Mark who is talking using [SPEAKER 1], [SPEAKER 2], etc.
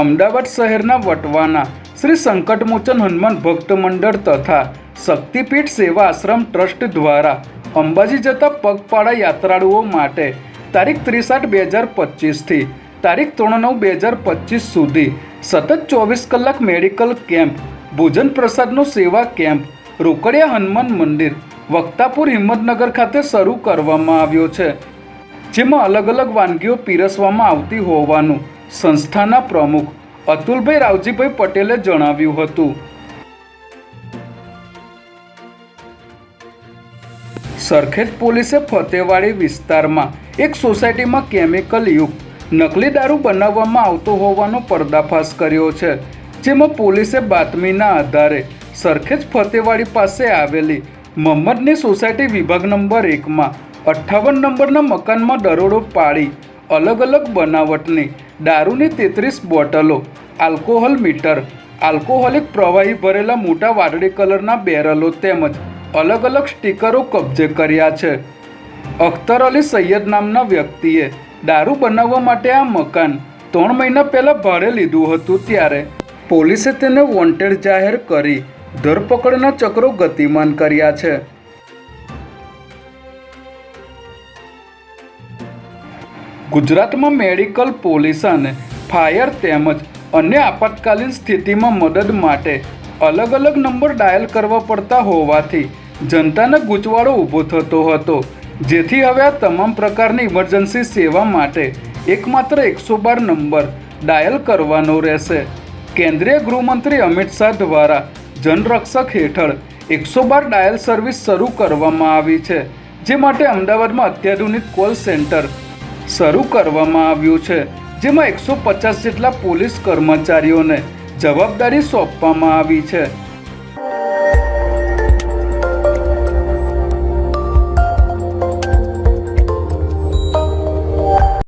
[SPEAKER 1] અમદાવાદ શહેરના વટવાના શ્રી સંકટમોચન હનુમાન ભક્ત મંડળ તથા શક્તિપીઠ સેવા આશ્રમ ટ્રસ્ટ દ્વારા અંબાજી જતા પગપાળા યાત્રાળુઓ માટે તારીખ ત્રીસ આઠ બે હજાર પચીસથી તારીખ ત્રણ નવ બે હજાર પચીસ સુધી સતત ચોવીસ કલાક મેડિકલ કેમ્પ, ભોજન પ્રસાદનો સેવા કેમ્પ, રોકડિયા હનુમાન મંદિર, વક્તાપુર હિંમતનગર ખાતે શરૂ કરવામાં આવ્યો છે, જેમાં અલગ અલગ વાનગીઓ પીરસવામાં આવતી હોવાનું સંસ્થાના પ્રમુખ અતુલભાઈ રાવજીભાઈ પટેલે જણાવ્યું હતું. સરખેજ પોલીસે ફતેવાડી વિસ્તારમાં એક સોસાયટીમાં કેમિકલ યુક્ત નકલી દારૂ બનાવવામાં આવતો હોવાનો પર્દાફાશ કર્યો છે, જેમાં પોલીસે બાતમીના આધારે સરખેજ ફતેવાડી પાસે આવેલી મહમ્મદની સોસાયટી વિભાગ નંબર એકમાં અઠ્ઠાવન નંબરના મકાનમાં દરોડો પાડી અલગ અલગ બનાવટની દારૂની તેત્રીસ બોટલો, આલ્કોહોલ મીટર, આલ્કોહોલિક પ્રવાહી ભરેલા મોટા વાદળી કલરના બેરલો તેમજ અલગ અલગ સ્ટીકરો કબજે કર્યા છે. અખ્તર અલી સૈયદ નામના વ્યક્તિએ દારૂ બનાવવા માટે આ મકાન ત્રણ મહિના પહેલાં ભાડે લીધું હતું ત્યારે પોલીસે તેને વોન્ટેડ જાહેર કરી ધરપકડના ચક્રો ગતિમાન કર્યા છે. ગુજરાતમાં મેડિકલ, પોલીસ અને ફાયર તેમજ અન્ય આપાતકાલીન સ્થિતિમાં મદદ માટે અલગ અલગ નંબર ડાયલ કરવા પડતા હોવાથી જનતાને ગૂંચવાડો ઊભો થતો હતો. જેથી હવે આ તમામ પ્રકારની ઇમરજન્સી સેવા માટે એકમાત્ર એકસો બાર નંબર ડાયલ કરવાનો રહેશે. કેન્દ્રીય ગૃહમંત્રી અમિત શાહ દ્વારા જનરક્ષક હેઠળ એકસો બાર ડાયલ સર્વિસ શરૂ કરવામાં આવી છે, જે માટે અમદાવાદમાં અત્યાધુનિક કોલ સેન્ટર શરૂ કરવામાં આવ્યું છે જેમાં એકસો પચાસ જેટલા પોલીસ કર્મચારીઓને જવાબદારી સોંપવામાં આવી છે.